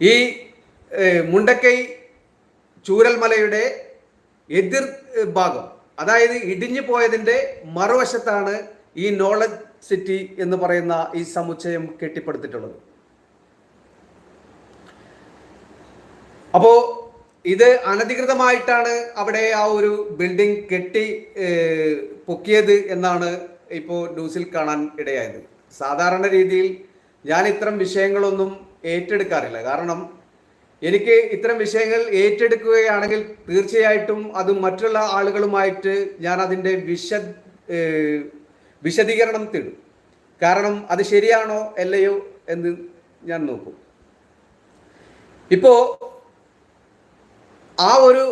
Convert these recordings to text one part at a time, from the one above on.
ഈ മുണ്ടക്കൈ ചൂരൽമലയുടെ എതിർ ഭാഗം അതായത് ഇടിഞ്ഞു പോയതിന്റെ മറുവശത്താണ് ഈ നോളജ് സിറ്റി എന്ന് പറയുന്ന ഈ സമുച്ചയം കെട്ടിപ്പടുത്തിട്ടുള്ളത്. അപ്പോൾ ഇത് അനധികൃതമായിട്ടാണ് അവിടെ ആ ഒരു ബിൽഡിംഗ് കെട്ടി പൊക്കിയത് എന്നാണ് ഇപ്പോൾ ന്യൂസിൽ കാണാൻ ഇടയായത്. സാധാരണ രീതിയിൽ ഞാൻ ഇത്തരം വിഷയങ്ങളൊന്നും ഏറ്റെടുക്കാറില്ല. കാരണം എനിക്ക് ഇത്തരം വിഷയങ്ങൾ ഏറ്റെടുക്കുകയാണെങ്കിൽ തീർച്ചയായിട്ടും അത് മറ്റുള്ള ആളുകളുമായിട്ട് ഞാൻ അതിന്റെ വിശ വിശദീകരണം തേടും. കാരണം അത് ശരിയാണോ അല്ലയോ എന്ന് ഞാൻ നോക്കും. ഇപ്പോ ആ ഒരു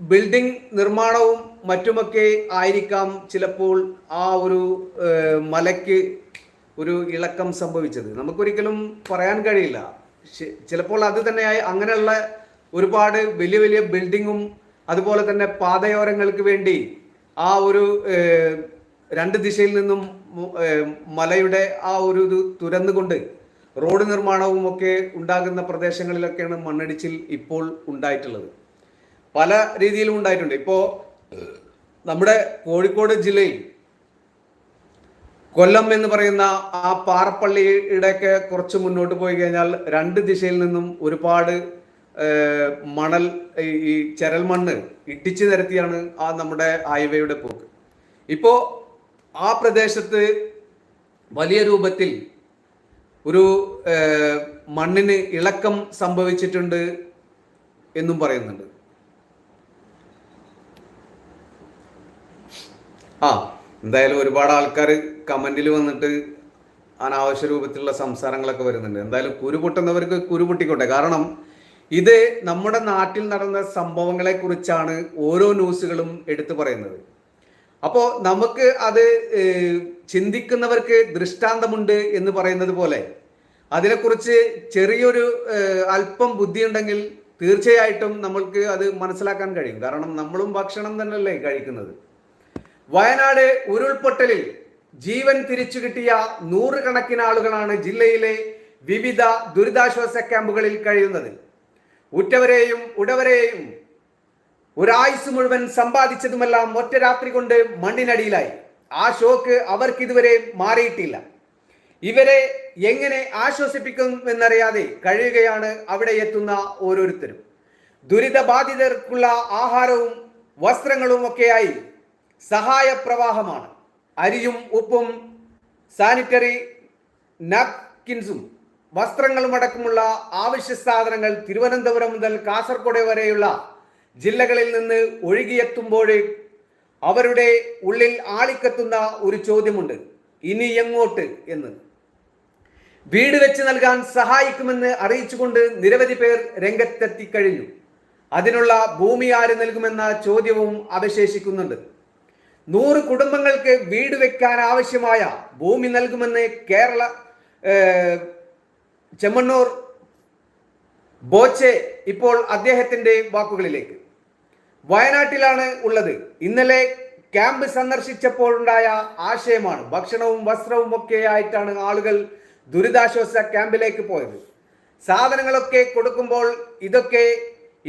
ബിൽഡിംഗ് നിർമ്മാണവും മറ്റുമൊക്കെ ആയിരിക്കാം ചിലപ്പോൾ ആ ഒരു മലയ്ക്ക് ഒരു ഇളക്കം സംഭവിച്ചത്. നമുക്കൊരിക്കലും പറയാൻ കഴിയില്ല. ചിലപ്പോൾ അത് തന്നെയായി അങ്ങനെയുള്ള ഒരുപാട് വലിയ വലിയ ബിൽഡിങ്ങും അതുപോലെ തന്നെ പാതയോരങ്ങൾക്ക് വേണ്ടി ആ ഒരു രണ്ട് ദിശയിൽ നിന്നും മലയുടെ ആ ഒരു ഇത് തുരന്നുകൊണ്ട് റോഡ് നിർമ്മാണവും ഒക്കെ ഉണ്ടാകുന്ന പ്രദേശങ്ങളിലൊക്കെയാണ് മണ്ണിടിച്ചിൽ ഇപ്പോൾ ഉണ്ടായിട്ടുള്ളത്. പല രീതിയിലും ഉണ്ടായിട്ടുണ്ട്. ഇപ്പോൾ നമ്മുടെ കോഴിക്കോട് ജില്ലയിൽ കൊല്ലം എന്ന് പറയുന്ന ആ പാറപ്പള്ളിയുടെയൊക്കെ കുറച്ച് മുന്നോട്ട് പോയി കഴിഞ്ഞാൽ രണ്ട് ദിശയിൽ നിന്നും ഒരുപാട് മണൽ ഈ- ചരൽ മണ്ണ് ഇടിച്ചു നിരത്തിയാണ് ആ നമ്മുടെ ഹൈവേയുടെ പോക്ക്. ഇപ്പോ ആ പ്രദേശത്ത് വലിയ രൂപത്തിൽ ഒരു മണ്ണിന് ഇളക്കം സംഭവിച്ചിട്ടുണ്ട് എന്നും പറയുന്നുണ്ട്. ആ. എന്തായാലും ഒരുപാട് ആൾക്കാർ കമന്റിൽ വന്നിട്ട് അനാവശ്യ രൂപത്തിലുള്ള സംസാരങ്ങളൊക്കെ വരുന്നുണ്ട്. എന്തായാലും കുരു പൊട്ടുന്നവർക്ക് കുരു പൊട്ടിക്കോട്ടെ. കാരണം ഇത് നമ്മുടെ നാട്ടിൽ നടന്ന സംഭവങ്ങളെ കുറിച്ചാണ് ഓരോ ന്യൂസുകളും എടുത്തു പറയുന്നത്. അപ്പോൾ നമുക്ക് അത് ചിന്തിക്കുന്നവർക്ക് ദൃഷ്ടാന്തമുണ്ട് എന്ന് പറയുന്നത് പോലെ അതിനെക്കുറിച്ച് ചെറിയൊരു അല്പം അല്പം ബുദ്ധിയുണ്ടെങ്കിൽ തീർച്ചയായിട്ടും നമ്മൾക്ക് അത് മനസ്സിലാക്കാൻ കഴിയും. കാരണം നമ്മളും ഭക്ഷണം തന്നെയല്ലേ കഴിക്കുന്നത്. വയനാട് ഉരുൾപൊട്ടലിൽ ജീവൻ തിരിച്ചു കിട്ടിയ നൂറുകണക്കിന് ആളുകളാണ് ജില്ലയിലെ വിവിധ ദുരിതാശ്വാസ ക്യാമ്പുകളിൽ കഴിയുന്നത് ഉറ്റവരെയും ഉടവരെയും ഒരായുസ് മുഴുവൻ സമ്പാദിച്ചതുമെല്ലാം ഒറ്റ രാത്രി കൊണ്ട് മണ്ണിനടിയിലായി. ആ ഷോക്ക് അവർക്ക് ഇതുവരെ മാറിയിട്ടില്ല. ഇവരെ എങ്ങനെ ആശ്വസിപ്പിക്കുമെന്നറിയാതെ കഴിയുകയാണ് അവിടെ എത്തുന്ന ഓരോരുത്തരും. ദുരിതബാധിതർക്കുള്ള ആഹാരവും വസ്ത്രങ്ങളും ഒക്കെയായി സഹായ പ്രവാഹമാണ് അരിയും ഉപ്പും സാനിറ്ററി നാപ്കിൻസും വസ്ത്രങ്ങളും അടക്കമുള്ള ആവശ്യ സാധനങ്ങൾ തിരുവനന്തപുരം മുതൽ കാസർഗോഡ് വരെയുള്ള ജില്ലകളിൽ നിന്ന് ഒഴുകിയെത്തുമ്പോൾ അവരുടെ ഉള്ളിൽ ആളിക്കത്തുന്ന ഒരു ചോദ്യമുണ്ട്. ഇനി എങ്ങോട്ട്? എന്ന്. വീട് വെച്ച് നൽകാൻ സഹായിക്കുമെന്ന് അറിയിച്ചുകൊണ്ട് നിരവധി പേർ രംഗത്തെത്തി കഴിഞ്ഞു. അതിനുള്ള ഭൂമി ആര് നൽകുമെന്ന ചോദ്യവും അവശേഷിക്കുന്നുണ്ട്. നൂറ് കുടുംബങ്ങൾക്ക് വീട് വെക്കാൻ ആവശ്യമായ ഭൂമി നൽകുമെന്ന് കേരള ചെമ്മണ്ണൂർ ബോച്ചെ ഇപ്പോൾ അദ്ദേഹത്തിന്റെ വാക്കുകളിലേക്ക്. വയനാട്ടിലാണ് ഉള്ളത്. ഇന്നലെ ക്യാമ്പ് സന്ദർശിച്ചപ്പോഴുണ്ടായ ആശയമാണ്. ഭക്ഷണവും വസ്ത്രവും ഒക്കെ ആയിട്ടാണ് ആളുകൾ ദുരിതാശ്വാസ ക്യാമ്പിലേക്ക് പോയത്. സാധനങ്ങളൊക്കെ കൊടുക്കുമ്പോൾ ഇതൊക്കെ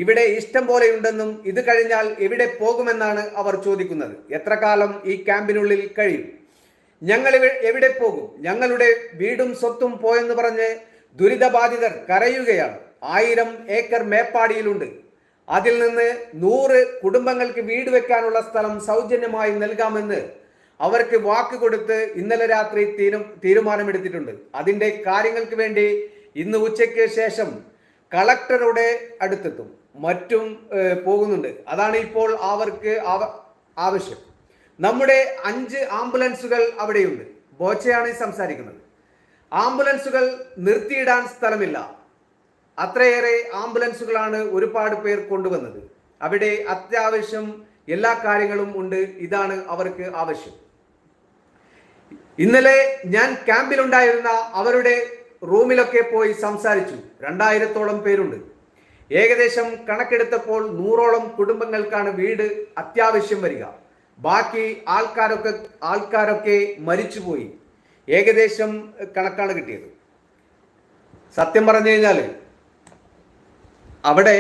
ഇവിടെ ഇഷ്ടം പോലെയുണ്ടെന്നും ഇത് കഴിഞ്ഞാൽ എവിടെ പോകുമെന്നാണ് അവർ ചോദിക്കുന്നത്. എത്ര കാലം ഈ ക്യാമ്പിനുള്ളിൽ കഴിയും? ഞങ്ങൾ എവിടെ പോകും? ഞങ്ങളുടെ വീടും സ്വത്തും പോയെന്ന് പറഞ്ഞ് ദുരിതബാധിതർ കരയുകയാണ്. ആയിരം ഏക്കർ മേപ്പാടിയിലുണ്ട്. അതിൽ നിന്ന് നൂറ് കുടുംബങ്ങൾക്ക് വീട് വെക്കാനുള്ള സ്ഥലം സൗജന്യമായി നൽകാമെന്ന് അവർക്ക് വാക്ക് കൊടുത്ത് ഇന്നലെ രാത്രി തീരു തീരുമാനമെടുത്തിട്ടുണ്ട്. അതിന്റെ കാര്യങ്ങൾക്ക് വേണ്ടി ഇന്ന് ഉച്ചയ്ക്ക് ശേഷം കളക്ടറുടെ അടുത്തെത്തും. മറ്റും പോകുന്നുണ്ട്. അതാണ് ഇപ്പോൾ അവർക്ക് ആവശ്യം. നമ്മുടെ അഞ്ച് ആംബുലൻസുകൾ അവിടെയുണ്ട്. ബോച്ചയാണ് സംസാരിക്കുന്നത്. ആംബുലൻസുകൾ നിർത്തിയിടാൻ സ്ഥലമില്ല. അത്രയേറെ ആംബുലൻസുകളാണ് ഒരുപാട് പേർ കൊണ്ടുവന്നത്. അവിടെ അത്യാവശ്യം എല്ലാ കാര്യങ്ങളും ഉണ്ട്. ഇതാണ് അവർക്ക് ആവശ്യം. ഇന്നലെ ഞാൻ ക്യാമ്പിലുണ്ടായിരുന്ന അവരുടെ റൂമിലൊക്കെ പോയി സംസാരിച്ചു. രണ്ടായിരത്തോളം പേരുണ്ട്. ഏകദേശം കണക്കെടുത്തപ്പോൾ നൂറോളം കുടുംബങ്ങൾക്കാണ് വീട് അത്യാവശ്യം വരിക. ബാക്കി ആൾക്കാരൊക്കെ ആൾക്കാരൊക്കെ മരിച്ചുപോയി. ഏകദേശം കണക്കാണ് കിട്ടിയത്. സത്യം പറഞ്ഞു കഴിഞ്ഞാൽ അവിടെ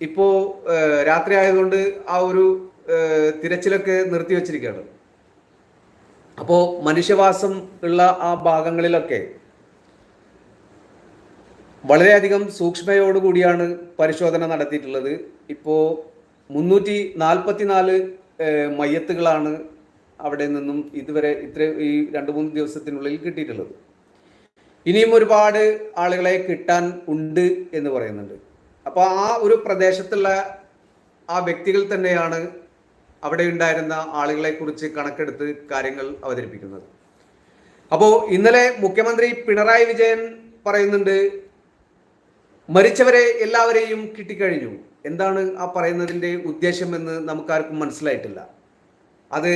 ഇപ്പോ രാത്രി ആയതുകൊണ്ട് ആ ഒരു തിരച്ചിലൊക്കെ തിരച്ചിലൊക്കെ നിർത്തിവെച്ചിരിക്കുകയാണ്. അപ്പോൾ മനുഷ്യവാസം ഉള്ള ആ ഭാഗങ്ങളിലൊക്കെ വളരെയധികം സൂക്ഷ്മയോടുകൂടിയാണ് പരിശോധന നടത്തിയിട്ടുള്ളത്. ഇപ്പോൾ മുന്നൂറ്റി നാൽപ്പത്തി നാല് മയ്യത്തുകളാണ് അവിടെ നിന്നും ഇതുവരെ ഇത്ര ഈ രണ്ട് മൂന്ന് ദിവസത്തിനുള്ളിൽ കിട്ടിയിട്ടുള്ളത്. ഇനിയും ഒരുപാട് ആളുകളെ കിട്ടാൻ ഉണ്ട് എന്ന് പറയുന്നുണ്ട്. അപ്പോൾ ആ ഒരു പ്രദേശത്തുള്ള ആ വ്യക്തികൾ തന്നെയാണ് അവിടെ ഉണ്ടായിരുന്ന ആളുകളെ കുറിച്ച് കണക്കെടുത്ത് കാര്യങ്ങൾ അവതരിപ്പിക്കുന്നത്. അപ്പോൾ ഇന്നലെ മുഖ്യമന്ത്രി പിണറായി വിജയൻ പറയുന്നുണ്ട് മരിച്ചവരെ എല്ലാവരെയും കിട്ടിക്കഴിഞ്ഞു. എന്താണ് ആ പറയുന്നതിന്റെ ഉദ്ദേശമെന്ന് നമുക്കാർക്കും മനസ്സിലായിട്ടില്ല. അത്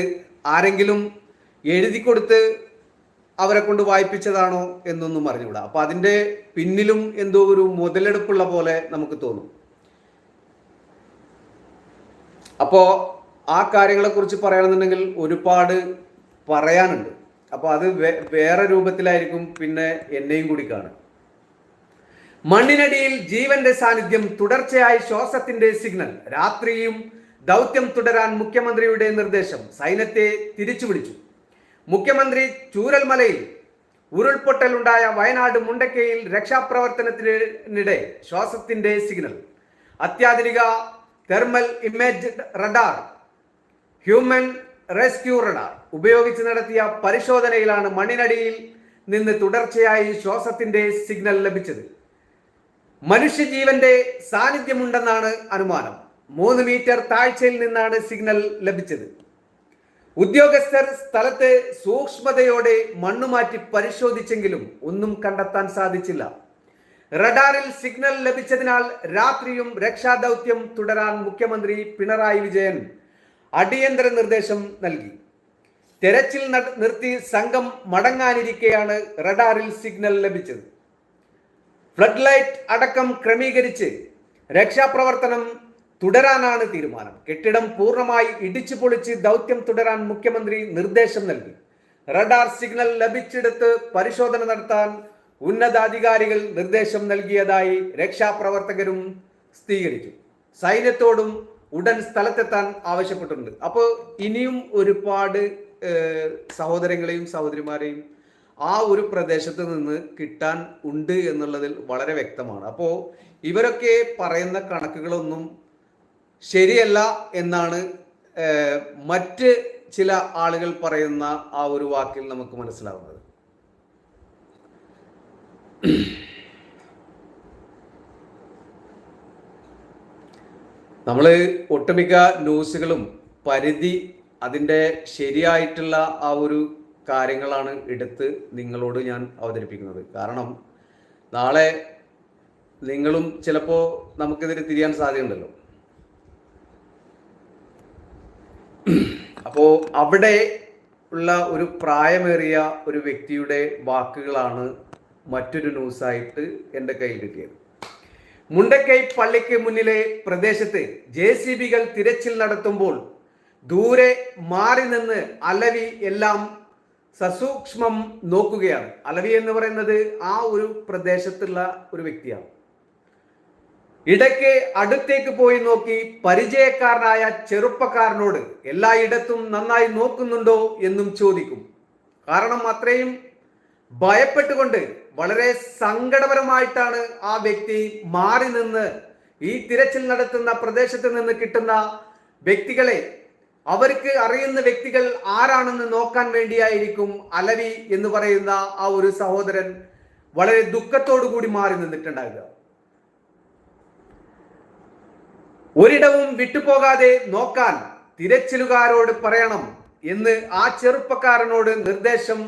ആരെങ്കിലും എഴുതി കൊടുത്ത് അവരെ കൊണ്ട് വായിപ്പിച്ചതാണോ എന്നൊന്നും അറിഞ്ഞുകൂടാ. അപ്പൊ അതിന്റെ പിന്നിലും എന്തോ ഒരു മുതലെടുപ്പുള്ള പോലെ നമുക്ക് തോന്നും. അപ്പോ ആ കാര്യങ്ങളെ കുറിച്ച് പറയുകയാണെന്നുണ്ടെങ്കിൽ ഒരുപാട് പറയാനുണ്ട്. അപ്പോൾ അത് വേറെ രൂപത്തിലായിരിക്കും പിന്നെ എന്നെയും കൂടി കാണുക. മണ്ണിനടിയിൽ ജീവന്റെ സാന്നിധ്യം തുടർച്ചയായി ശ്വാസത്തിന്റെ സിഗ്നൽ. രാത്രിയും ദൗത്യം തുടരാൻ മുഖ്യമന്ത്രിയുടെ നിർദ്ദേശം സൈന്യത്തെ തിരിച്ചുപിടിച്ചു. മുഖ്യമന്ത്രി ചൂരൽമലയിൽ ഉരുൾപൊട്ടലുണ്ടായ വയനാട് മുണ്ടക്കയിൽ രക്ഷാപ്രവർത്തനത്തിനിടെ ശ്വാസത്തിന്റെ സിഗ്നൽ. അത്യാധുനിക thermal image radar human rescue radar ഉപയോഗിച്ച് നടത്തിയ പരിശോധനയിലാണ് മണ്ണിനടിയിൽ നിന്ന് തുടർച്ചയായി ശ്വാസത്തിന്റെ സിഗ്നൽ ലഭിച്ചത്. മനുഷ്യജീവന്റെ സാന്നിധ്യമുണ്ടെന്നാണ് അനുമാനം. മൂന്ന് മീറ്റർ താഴ്ചയിൽ നിന്നാണ് സിഗ്നൽ ലഭിച്ചത്. ഉദ്യോഗസ്ഥർ സ്ഥലത്തെ സൂക്ഷ്മതയോടെ മണ്ണുമാറ്റി പരിശോധിച്ചെങ്കിലും ഒന്നും കണ്ടെത്താൻ സാധിച്ചില്ല. റഡാറിൽ സിഗ്നൽ ലഭിച്ചതിനാൽ രാത്രിയും രക്ഷാദൗത്യം തുടരാൻ മുഖ്യമന്ത്രി പിണറായി വിജയൻ അടിയന്തര നിർദ്ദേശം നൽകി. തെരച്ചിൽ നിർത്തി സംഘം മടങ്ങാനിരിക്കെയാണ് റഡാറിൽ സിഗ്നൽ ലഭിച്ചത്. ഫ്ലഡ് ലൈറ്റ് അടക്കം ക്രമീകരിച്ച് രക്ഷാപ്രവർത്തനം തുടരാനാണ് തീരുമാനം. കെട്ടിടം പൂർണമായി ഇടിച്ചു പൊളിച്ച് ദൗത്യം തുടരാൻ മുഖ്യമന്ത്രി നിർദ്ദേശം നൽകി. റഡാർ സിഗ്നൽ ലഭിച്ചെടുത്ത് പരിശോധന നടത്താൻ ഉന്നതാധികാരികൾ നിർദ്ദേശം നൽകിയതായി രക്ഷാപ്രവർത്തകരും സ്ഥിരീകരിച്ചു. സൈന്യത്തോടും ഉടൻ സ്ഥലത്തെത്താൻ ആവശ്യപ്പെട്ടിട്ടുണ്ട്. അപ്പോൾ ഇനിയും ഒരുപാട് സഹോദരങ്ങളെയും സഹോദരിമാരെയും ആ ഒരു പ്രദേശത്ത് നിന്ന് കിട്ടാൻ ഉണ്ട് എന്നുള്ളതിൽ വളരെ വ്യക്തമാണ്. അപ്പോൾ ഇവരൊക്കെ പറയുന്ന കണക്കുകളൊന്നും ശരിയല്ല എന്നാണ് മറ്റ് ചില ആളുകൾ പറയുന്ന ആ ഒരു വാക്കിൽ നമുക്ക് മനസ്സിലാവുന്നത്. നമ്മൾ ഒട്ടുമിക്ക ന്യൂസുകളും പരിധി അതിന്റെ ശരിയായിട്ടുള്ള ആ ഒരു കാര്യങ്ങളാണ് എടുത്ത് നിങ്ങളോട് ഞാൻ അവതരിപ്പിക്കുന്നത്. കാരണം നാളെ നിങ്ങളും ചിലപ്പോൾ നമുക്കെതിരെ തിരിയാൻ സാധ്യതയുണ്ടല്ലോ. അപ്പോൾ അവിടെ ഉള്ള ഒരു പ്രായമേറിയ ഒരു വ്യക്തിയുടെ വാക്കുകളാണ് മറ്റൊരു ന്യൂസായിട്ട് എന്റെ കയ്യിൽ കിട്ടിയത് മുണ്ടക്കൈ പള്ളിക്ക് മുന്നിലെ പ്രദേശത്ത് ജെ സി ബികൾ തിരച്ചിൽ നടത്തുമ്പോൾ ദൂരെ മാറി നിന്ന് അലവി എല്ലാം സസൂക്ഷ്മം നോക്കുകയാണ്. അലവി എന്ന് പറയുന്നത് ആ ഒരു പ്രദേശത്തുള്ള ഒരു വ്യക്തിയാണ്. ഇടയ്ക്ക് അടുത്തേക്ക് പോയി നോക്കി പരിചയക്കാരനായ ചെറുപ്പക്കാരനോട് എല്ലായിടത്തും നന്നായി നോക്കുന്നുണ്ടോ? എന്നും ചോദിക്കും. കാരണം അത്രയും ഭയപ്പെട്ടുകൊണ്ട് വളരെ സങ്കടപരമായിട്ടാണ് ആ വ്യക്തി മാറി നിന്ന് ഈ തിരച്ചിൽ നടത്തുന്ന പ്രദേശത്ത് നിന്ന് കിട്ടുന്ന വ്യക്തികളെ അവർക്ക് അറിയുന്ന വ്യക്തികൾ ആരാണെന്ന് നോക്കാൻ വേണ്ടിയായിരിക്കും അലവി എന്ന് പറയുന്ന ആ ഒരു സഹോദരൻ വളരെ ദുഃഖത്തോടു കൂടി മാറി നിന്നിട്ടുണ്ടാകുക ഒരിടവും വിട്ടുപോകാതെ നോക്കാൻ തിരച്ചിലുകാരോട് പറയണം എന്ന് ആ ചെറുപ്പക്കാരനോട് നിർദ്ദേശം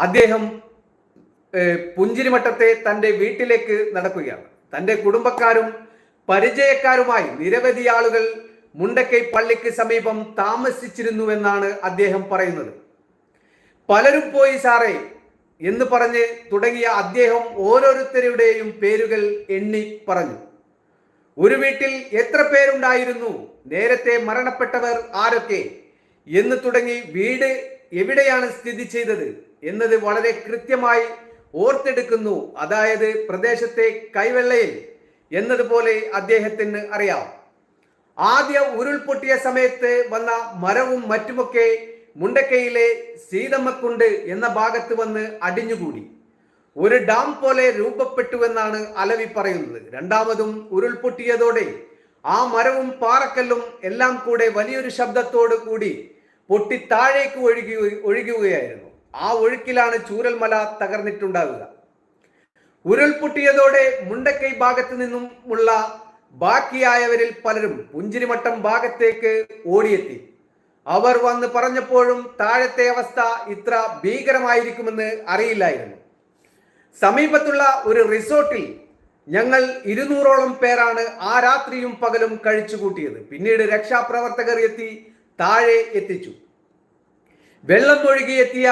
അദ്ദേഹം പുഞ്ചിരിമട്ടത്തെ തന്റെ വീട്ടിലേക്ക് നടക്കുകയാണ്. തന്റെ കുടുംബക്കാരും പരിചയക്കാരുമായി നിരവധി ആളുകൾ മുണ്ടക്കൈ പള്ളിക്ക് സമീപം താമസിച്ചിരുന്നുവെന്നാണ് അദ്ദേഹം പറയുന്നത്. പലരും പോയി സാറേ എന്ന് പറഞ്ഞ് തുടങ്ങിയ അദ്ദേഹം ഓരോരുത്തരുടെയും പേരുകൾ എണ്ണി പറഞ്ഞു. ഒരു വീട്ടിൽ എത്ര പേരുണ്ടായിരുന്നു? നേരത്തെ മരണപ്പെട്ടവർ ആരൊക്കെ? എന്ന് തുടങ്ങി വീട് എവിടെയാണ് സ്ഥിതി ചെയ്തത്? എന്നത് വളരെ കൃത്യമായി ഓർത്തെടുക്കുന്നു. അതായത് പ്രദേശത്തെ കൈവെള്ളയിൽ എന്നതുപോലെ അദ്ദേഹത്തിന് അറിയാം. ആദ്യ ഉരുൾപൊട്ടിയ സമയത്ത് വന്ന മരവും മറ്റുമൊക്കെ മുണ്ടക്കയിലെ സീതമ്മക്കുണ്ട് എന്ന ഭാഗത്ത് വന്ന് അടിഞ്ഞുകൂടി. ഒരു ഡാം പോലെ രൂപപ്പെട്ടുവെന്നാണ് അലവി പറയുന്നത്. രണ്ടാമതും ഉരുൾപൊട്ടിയതോടെ ആ മരവും പാറക്കല്ലും എല്ലാം കൂടെ വലിയൊരു ശബ്ദത്തോട് കൂടി പൊട്ടി താഴേക്ക് ഒഴുകി ഒഴുകുകയായിരുന്നു. ആ ഒഴുക്കിലാണ് ചൂരൽമല തകർന്നിട്ടുണ്ടാവുക. ഉരുൾപൊട്ടിയതോടെ മുണ്ടക്കൈ ഭാഗത്തു നിന്നും ഉള്ള ബാക്കിയായവരിൽ പലരും പുഞ്ചിരിമട്ടം ഭാഗത്തേക്ക് ഓടിയെത്തി. അവർ വന്ന് പറഞ്ഞപ്പോഴും താഴത്തെ അവസ്ഥ ഇത്ര ഭീകരമായിരിക്കുമെന്ന് അറിയില്ലായിരുന്നു. സമീപത്തുള്ള ഒരു റിസോർട്ടിൽ ഞങ്ങൾ ഇരുന്നൂറോളം പേരാണ് ആ രാത്രിയും പകലും കഴിച്ചുകൂട്ടിയത് പിന്നീട് രക്ഷാപ്രവർത്തകർ എത്തി താഴെ എത്തിച്ചു. വെള്ളം ഒഴുകിയെത്തിയ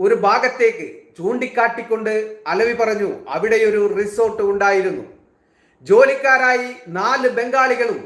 ഒരു ഭാഗത്തേക്ക് ചൂണ്ടിക്കാട്ടിക്കൊണ്ട് അലവി പറഞ്ഞു അവിടെ ഒരു റിസോർട്ട് ഉണ്ടായിരുന്നു. ജോലിക്കാരായി നാല് ബംഗാളികളും